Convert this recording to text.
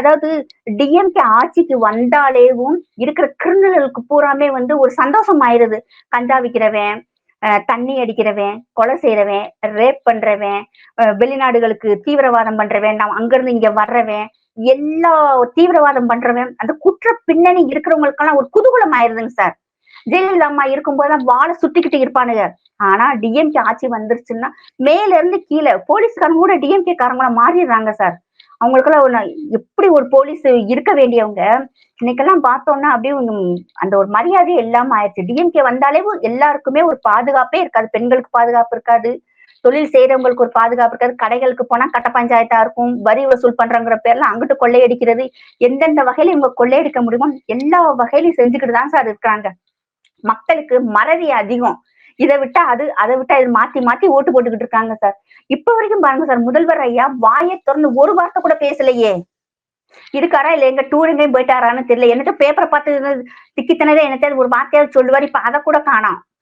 அதாவது டிஎம்கே ஆட்சிக்கு வந்தாலேவும் இருக்கிற கிரிமினலுக்கு பூராமே வந்து ஒரு சந்தோஷம் ஆயிருது கஞ்சா விற்கிறவன் அஹ் தண்ணி அடிக்கிறவன் கொலை செய்யறவன் ரேப் பண்றவன் வெளிநாடுகளுக்கு தீவிரவாதம் பண்றவன் நான் அங்கிருந்து இங்க வர்றவன் எல்லா தீவிரவாதம் பண்றவன் அந்த குற்ற பின்னணி இருக்கிறவங்களுக்கெல்லாம் ஒரு குதூகலம் ஆயிருதுங்க சார். ஜெயலலிதா அம்மா வாழை சுத்திக்கிட்டு இருப்பானுங்க. ஆனா டிஎம்கே ஆட்சி வந்துருச்சுன்னா மேல இருந்து கீழே போலீஸ்காரங்க கூட டிஎம்கே காரங்களா மாறிடுறாங்க சார். அவங்களுக்கெல்லாம் ஒரு எப்படி ஒரு போலீஸ் இருக்க வேண்டியவங்க இன்னைக்கெல்லாம் பார்த்தோம்னா அப்படியே அந்த ஒரு மரியாதை இல்லாம ஆயிடுச்சு. டிஎம்கே வந்தாலே எல்லாருக்குமே ஒரு பாதுகாப்பே இருக்காது. பெண்களுக்கு பாதுகாப்பு இருக்காது. தொழில் செய்யறவங்களுக்கு ஒரு பாதுகாப்பு இருக்காது. கடைகளுக்கு போனா கட்ட பஞ்சாயத்தா இருக்கும். வரி வசூல் பண்றங்கிற பேர்ல அங்கிட்டு கொள்ளையடிக்கிறது. எந்தெந்த வகையில இவங்க கொள்ளையடிக்க முடியுமோ எல்லா வகையிலும் செஞ்சுக்கிட்டு தான் சார் இருக்கிறாங்க மக்களுக்கு மறதி அதிகம். இதை விட்டா அது அதை விட்டா இது மாத்தி மாத்தி ஓட்டு போட்டுக்கிட்டு இருக்காங்க சார். இப்ப வரைக்கும் பாருங்க சார் முதல்வர் ஐயா வாயை திறந்து ஒரு வார்த்தை கூட பேசலையே. இருக்காரா இல்ல எங்க டூர் எங்கேயும் போயிட்டாரான்னு தெரியல. என்னட்ட பேப்பரை பார்த்து திக்கித்தனதே என்னத்த ஒரு வார்த்தையாவது சொல்லுவார். இப்ப அதை கூட காணாம்.